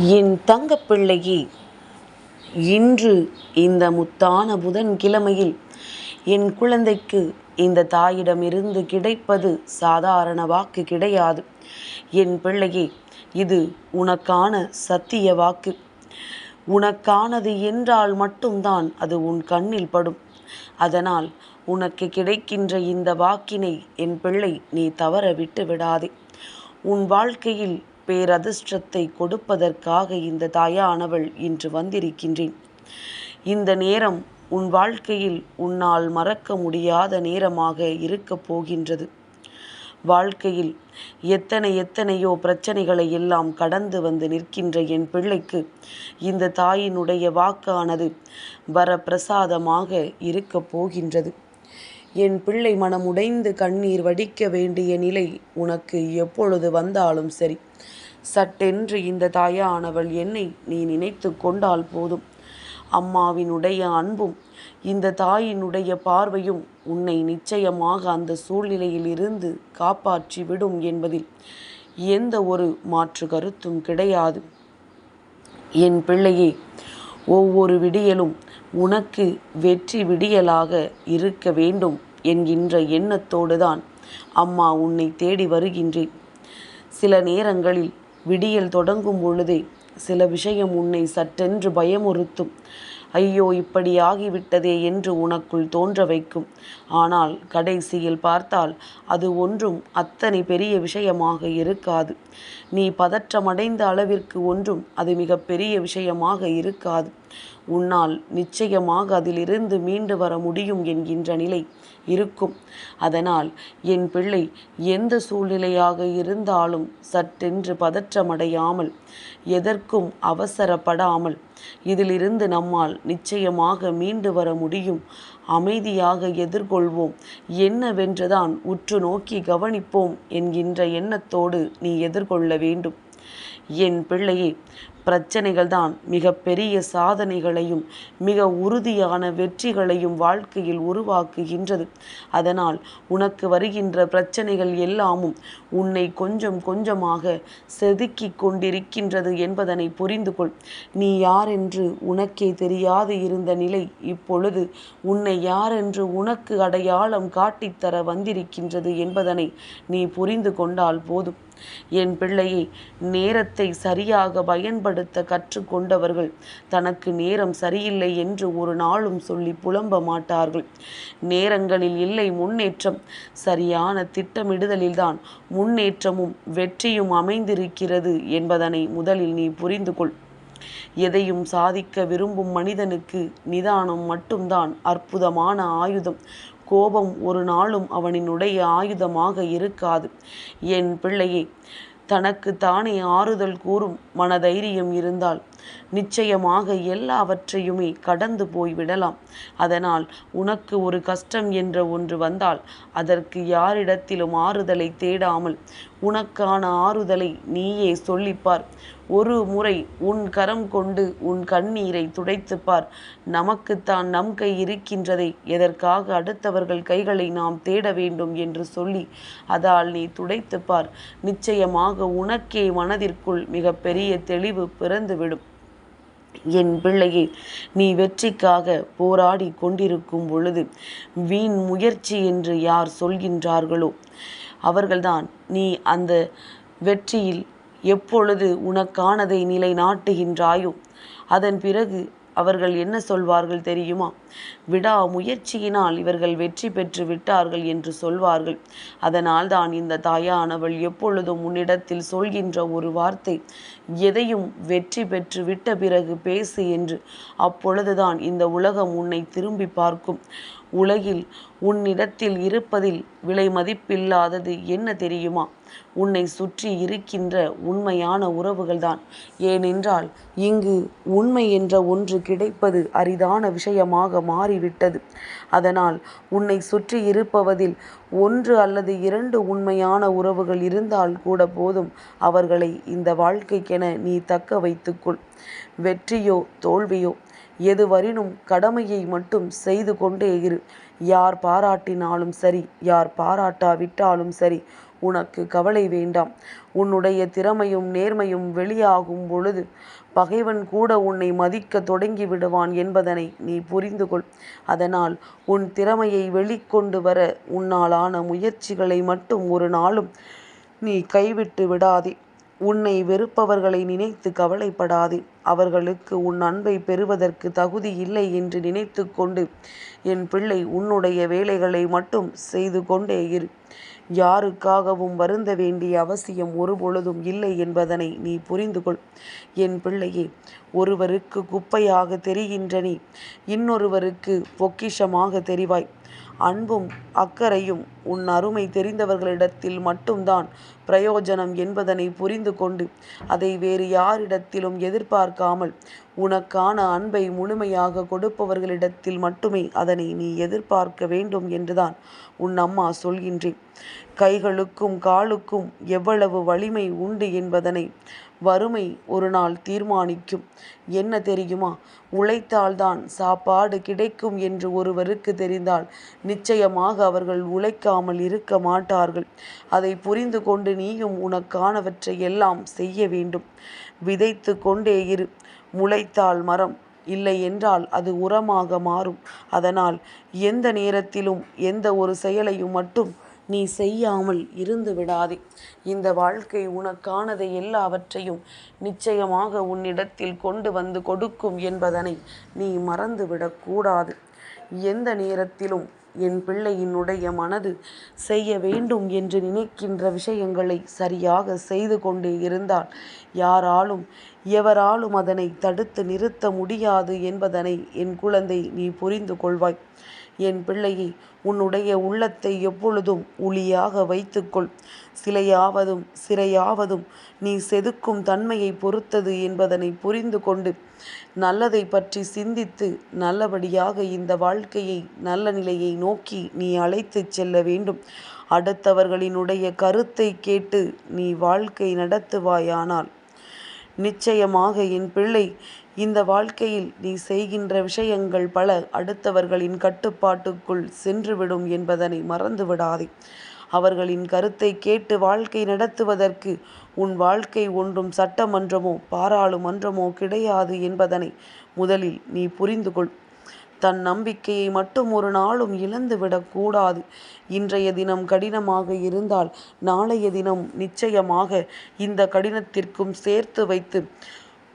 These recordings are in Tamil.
என் தங்கப்பிள்ளையே இன்று இந்த முத்தான புதன்கிழமையில் என் குழந்தைக்கு இந்த தாயிடமிருந்து கிடைப்பது சாதாரண வாக்கு கிடையாது. என் பிள்ளையே இது உனக்கான சத்திய வாக்கு. உனக்கானது என்றால் மட்டும்தான் அது உன் கண்ணில் படும். அதனால் உனக்கு கிடைக்கின்ற இந்த வாக்கினை என் பிள்ளை நீ தவற விட்டு விடாதே. உன் வாழ்க்கையில் பேரதிர்ஷ்டத்தை கொடுப்பதற்காக இந்த தாயானவள் இன்று வந்திருக்கின்றேன். இந்த நேரம் உன் வாழ்க்கையில் உன்னால் மறக்க முடியாத நேரமாக இருக்கப் போகின்றது. வாழ்க்கையில் எத்தனை எத்தனையோ பிரச்சனைகளை எல்லாம் கடந்து வந்து நிற்கின்ற என் பிள்ளைக்கு இந்த தாயினுடைய வாக்கானது வரப்பிரசாதமாக இருக்கப் போகின்றது. என் பிள்ளை மனம் உடைந்து கண்ணீர் வடிக்க வேண்டிய நிலை உனக்கு எப்பொழுது வந்தாலும் சரி. சட்டென்று இந்த தாயானவள் என்னை நீ நினைத்து கொண்டால் போதும். அம்மாவினுடைய அன்பும் இந்த தாயினுடைய பார்வையும் உன்னை நிச்சயமாக அந்த சூழ்நிலையில் இருந்து காப்பாற்றி விடும் என்பதில் எந்த ஒரு மாற்று கருத்தும் கிடையாது. என் பிள்ளையே ஒவ்வொரு விடியலும் உனக்கு வெற்றி விடியலாக இருக்க வேண்டும். என்கின்ற எண்ணத்தோடு தான் அம்மா உன்னை தேடி வருகின்றேன். சில நேரங்களில் விடியல் தொடங்கும் பொழுதே சில விஷயம் உன்னை சற்றென்று பயமுறுத்தும். ஐயோ இப்படி ஆகிவிட்டதே என்று உனக்குள் தோன்ற வைக்கும். ஆனால் கடைசியில் பார்த்தால் அது ஒன்றும் அத்தனை பெரிய விஷயமாக இருக்காது. நீ பதற்றமடைந்த அளவிற்கு ஒன்றும் அது மிக பெரிய விஷயமாக இருக்காது. உன்னால் நிச்சயமாக அதிலிருந்து மீண்டு வர முடியும் என்கின்ற நிலை இருக்கும். அதனால் என் பிள்ளை எந்த சூழ்நிலையாக இருந்தாலும் சற்றென்று பதற்றமடையாமல் எதற்கும் அவசரப்படாமல் இதிலிருந்து நம்மால் நிச்சயமாக மீண்டு வர முடியும். அமைதியாக எதிர்கொள்வோம். என்னவென்றுதான் உற்று நோக்கி கவனிப்போம் என்கின்ற எண்ணத்தோடு நீ எதிர்கொள்ள வேண்டும். என் பிள்ளையே பிரச்சனைகள் தான் மிக பெரிய சாதனைகளையும் மிக உறுதியான வெற்றிகளையும் வாழ்க்கையில் உருவாக்குகின்றது. அதனால் உனக்கு வருகின்ற பிரச்சனைகள் எல்லாமும் உன்னை கொஞ்சம் கொஞ்சமாக செதுக்கிக் கொண்டிருக்கின்றது என்பதனை புரிந்து கொள். நீ யாரென்று உனக்கே தெரியாது இருந்த நிலை இப்பொழுது உன்னை யாரென்று உனக்கு அடையாளம் காட்டித்தர வந்திருக்கின்றது என்பதனை நீ புரிந்து கொண்டால் போதும். என் பிள்ளையை நேரத்தை சரியாக பயன்படுத்த கற்றுக்கொண்டவர்கள் தனக்கு நேரம் சரியில்லை என்று ஒரு நாளும் சொல்லி புலம்ப மாட்டார்கள். நேரங்களில் இல்லை முன்னேற்றம் சரியான திட்டமிடுதலில்தான் முன்னேற்றமும் வெற்றியும் அமைந்திருக்கிறது என்பதனை முதலில் நீ புரிந்து கொள். எதையும் சாதிக்க விரும்பும் மனிதனுக்கு நிதானம் மட்டும்தான் அற்புதமான ஆயுதம். கோபம் ஒரு நாளும் அவனினுடைய ஆயுதமாக இருக்காது. என் பிள்ளையை தனக்கு தானே ஆறுதல் கூறும் மனதைரியம் இருந்தால் நிச்சயமாக எல்லாவற்றையுமே கடந்து போய் விடலாம் அதனால் உனக்கு ஒரு கஷ்டம் என்ற ஒன்று வந்தால் அதற்கு யாரிடத்திலும் ஆறுதலை தேடாமல் உனக்கான ஆறுதலை நீயே சொல்லிப்பார். ஒரு முறை உன் கரம் கொண்டு உன் கண்ணீரை துடைத்துப்பார். நமக்குத்தான் நம் கை இருக்கின்றதை எதற்காக அடுத்தவர்கள் கைகளை நாம் தேட வேண்டும் என்று சொல்லி அதால் நீ துடைத்துப்பார். நிச்சயமாக உனக்கே மனதிற்குள் மிகப்பெரிய தெளிவு பிறந்துவிடும். என் பிள்ளையே நீ வெற்றிக்காக போராடி கொண்டிருக்கும் பொழுது வீண் முயற்சி என்று யார் சொல்கின்றார்களோ அவர்கள்தான் நீ அந்த வெற்றியில் எப்பொழுது உனக்கானதை நிலைநாட்டுகின்றாயோ அதன் பிறகு அவர்கள் என்ன சொல்வார்கள் தெரியுமா? விடா முயற்சியினால் இவர்கள் வெற்றி பெற்று விட்டார்கள் என்று சொல்வார்கள். அதனால் தான் இந்த தாயானவள் எப்பொழுதும் உன்னிடத்தில் சொல்கின்ற ஒரு வார்த்தை எதையும் வெற்றி பெற்று விட்ட பிறகு பேசு என்று. அப்பொழுதுதான் இந்த உலகம் உன்னை திரும்பி பார்க்கும். உலகில் உன்னிடத்தில் இருப்பதில் விலை மதிப்பில்லாதது என்ன தெரியுமா? உன்னை சுற்றி இருக்கின்ற உண்மையான உறவுகள்தான். ஏனென்றால் இங்கு உண்மை என்ற ஒன்று கிடைப்பது அரிதான விஷயமாக மாறிவிட்டது. அதனால் உன்னை சுற்றி இருப்பவதில் ஒன்று அல்லது இரண்டு உண்மையான உறவுகள் இருந்தால் கூட போதும் அவர்களை இந்த வாழ்க்கைக்கென நீ தக்க வைத்துக்கொள். வெற்றியோ தோல்வியோ எதுவரினும் கடமையை மட்டும் செய்து கொண்டே இரு. யார் பாராட்டினாலும் சரி யார் பாராட்டாவிட்டாலும் சரி உனக்கு கவலை வேண்டாம். உன்னுடைய திறமையும் நேர்மையும் வெளியாகும் பொழுது பகைவன் கூட உன்னை மதிக்க தொடங்கி விடுவான் என்பதனை நீ புரிந்து கொள். அதனால் உன் திறமையை வெளிக்கொண்டு வர உன்னாலான முயற்சிகளை மட்டும் ஒரு நாளும் நீ கைவிட்டு விடாதே. உன்னை வெறுப்பவர்களை நினைத்து கவலைப்படாதே. அவர்களுக்கு உன் அன்பை பெறுவதற்கு தகுதி இல்லை என்று நினைத்து கொண்டு என் பிள்ளை உன்னுடைய வேலைகளை மட்டும் செய்து கொண்டே இரு. யாருக்காகவும் வருந்த வேண்டிய அவசியம் ஒருபொழுதும் இல்லை என்பதனை நீ புரிந்து கொள். என் பிள்ளையே ஒருவருக்கு குப்பையாக தெரிகின்ற நீ இன்னொருவருக்கு பொக்கிஷமாக தெரிவாய். அன்பும் அக்கறையும் உன் அருமை தெரிந்தவர்களிடத்தில் மட்டும்தான் பிரயோஜனம் என்பதனை புரிந்து கொண்டு அதை வேறு யாரிடத்திலும் எதிர்பார்க்காமல் உனக்கான அன்பை முழுமையாக கொடுப்பவர்களிடத்தில் மட்டுமே அதனை நீ எதிர்பார்க்க வேண்டும் என்றுதான் உன் அம்மா சொல்கின்றேன் கைகளுக்கும் காலுக்கும் எவ்வளவு வலிமை உண்டு என்பதனை வறுமை ஒரு நாள் தீர்மானிக்கும். என்ன தெரியுமா? உழைத்தால்தான் சாப்பாடு கிடைக்கும் என்று ஒருவருக்கு தெரிந்தால் நிச்சயமாக அவர்கள் உழைக்காமல் இருக்க மாட்டார்கள். அதை புரிந்து கொண்டு நீயும் உனக்கானவற்றை எல்லாம் செய்ய வேண்டும். விதைத்து கொண்டே இரு. முளைத்தால் மரம் இல்லை என்றால் அது உரமாக மாறும். அதனால் எந்த நேரத்திலும் எந்த ஒரு செயலையும் மட்டும் நீ செய்யாமல் இருந்து விடாதே. இந்த வாழ்க்கை உனக்கானதை எல்லாவற்றையும் நிச்சயமாக உன்னிடத்தில் கொண்டு வந்து கொடுக்கும் என்பதனை நீ மறந்துவிடக்கூடாது எந்த நேரத்திலும் என் பிள்ளையினுடைய மனது செய்ய வேண்டும் என்று நினைக்கின்ற விஷயங்களை சரியாக செய்து கொண்டே இருந்தால் யாராலும் எவராலும் அதனை தடுத்து நிறுத்த முடியாது என்பதனை என் குழந்தை நீ புரிந்து கொள்வாய். என் பிள்ளையை உன்னுடைய உள்ளத்தை எப்பொழுதும் ஒளியாக வைத்துக்கொள். சிலையாவதும் சிறையாவதும் நீ செதுக்கும் தன்மையை பொறுத்தது என்பதனை புரிந்து கொண்டு நல்லதை பற்றி சிந்தித்து நல்லபடியாக இந்த வாழ்க்கையை நல்ல நிலையை நோக்கி நீ அழைத்து செல்ல வேண்டும். அடுத்தவர்களினுடைய கருத்தை கேட்டு நீ வாழ்க்கை நடத்துவாயானால் நிச்சயமாக என் பிள்ளை இந்த வாழ்க்கையில் நீ செய்கின்ற விஷயங்கள் பல அடுத்தவர்களின் கட்டுப்பாட்டுக்குள் சென்றுவிடும் என்பதனை மறந்துவிடாதே. அவர்களின் கருத்தை கேட்டு வாழ்க்கை நடத்துவதற்கு உன் வாழ்க்கை ஒன்றும் சட்டமன்றமோ பாராளுமன்றமோ கிடையாது என்பதனை முதலில் நீ புரிந்து கொள் தன் நம்பிக்கையை மட்டும் ஒரு நாளும் இழந்துவிடக்கூடாது இன்றைய தினம் கடினமாக இருந்தால் நாளைய தினம் நிச்சயமாக இந்த கடினத்திற்கும் சேர்த்து வைத்து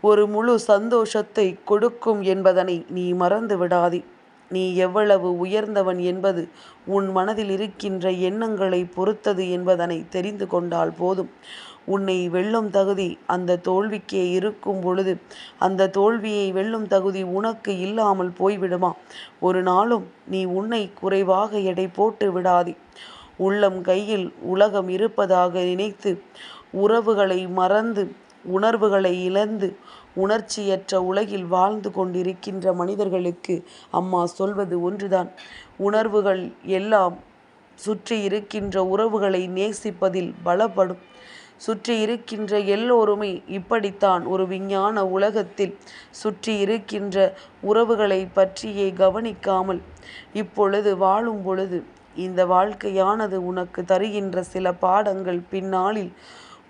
ஒரு முழு சந்தோஷத்தை கொடுக்கும் என்பதனை நீ மறந்து விடாதே. நீ எவ்வளவு உயர்ந்தவன் என்பது உன் மனதில் இருக்கின்ற எண்ணங்களை பொறுத்தது என்பதனை தெரிந்து கொண்டால் போதும். உன்னை வெல்லும் தகுதி அந்த தோல்விக்கே இருக்கும் பொழுது அந்த தோல்வியை வெல்லும் தகுதி உனக்கு இல்லாமல் போய்விடுமா? ஒரு நாளும் நீ உன்னை குறைவாக எடை போட்டு விடாதே. உள்ளம் கையில் உலகம் இருப்பதாக நினைத்து உறவுகளை மறந்து உணர்வுகளை இழந்து உணர்ச்சியற்ற உலகில் வாழ்ந்து கொண்டிருக்கின்ற மனிதர்களுக்கு அம்மா சொல்வது ஒன்றுதான். உணர்வுகள் எல்லாம் சுற்றி இருக்கின்ற உறவுகளை நேசிப்பதில் பலப்படும். சுற்றி இருக்கின்ற எல்லோருமே இப்படித்தான் ஒரு விஞ்ஞான உலகத்தில் சுற்றி இருக்கின்ற உறவுகளை பற்றியே கவனிக்காமல் இப்பொழுது வாழும் பொழுது இந்த வாழ்க்கையானது உனக்கு தருகின்ற சில பாடங்கள் பின்னாளில்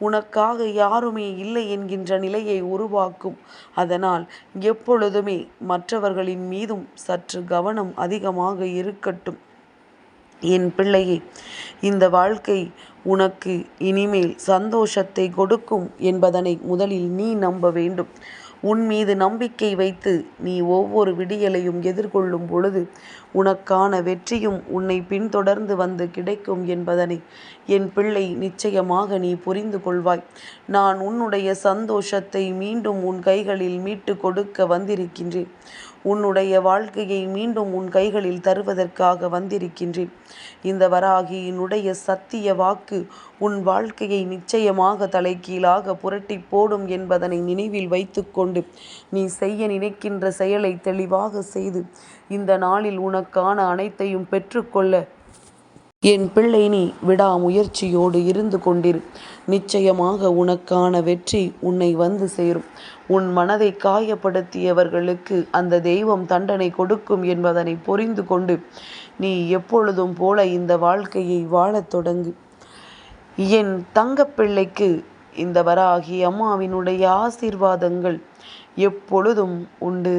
உனக்காக யாருமே இல்லை என்கின்ற நிலையை உருவாக்கும். அதனால் எப்பொழுதுமே மற்றவர்களின் மீதும் சற்று கவனம் அதிகமாக இருக்கட்டும். என் பிள்ளையே இந்த வாழ்க்கை உனக்கு இனிமேல் சந்தோஷத்தை கொடுக்கும் என்பதனை முதலில் நீ நம்ப வேண்டும். உன் மீது நம்பிக்கை வைத்து நீ ஒவ்வொரு விடியலையும் எதிர்கொள்ளும் பொழுது உனக்கான வெற்றியும் உன்னை பின்தொடர்ந்து வந்து கிடைக்கும் என்பதனை என் பிள்ளை நிச்சயமாக நீ புரிந்து கொள்வாய். நான் உன்னுடைய சந்தோஷத்தை மீண்டும் உன் கைகளில் மீட்டு கொடுக்க வந்திருக்கின்றேன். உன்னுடைய வாழ்க்கையை மீண்டும் உன் கைகளில் தருவதற்காக வந்திருக்கின்றேன். இந்த வராகியினுடைய சத்திய வாக்கு உன் வாழ்க்கையை நிச்சயமாக தலைக்கீழாக புரட்டி போடும் என்பதனை நினைவில் வைத்துக்கொண்டு நீ செய்ய நினைக்கின்ற செயலை தெளிவாக செய்து இந்த நாளில் உனக்கான அனைத்தையும் பெற்றுக்கொள்ள என் பிள்ளை நீ விடாமுயற்சியோடு இருந்து கொண்டிரு. நிச்சயமாக உனக்கான வெற்றி உன்னை வந்து சேரும். உன் மனதை காயப்படுத்தியவர்களுக்கு அந்த தெய்வம் தண்டனை கொடுக்கும் என்பதனை புரிந்து கொண்டு நீ எப்பொழுதும் போல இந்த வாழ்க்கையை வாழத் தொடங்கு. என் தங்கப்பிள்ளைக்கு இந்த வராகி அம்மாவினுடைய ஆசீர்வாதங்கள் எப்பொழுதும் உண்டு.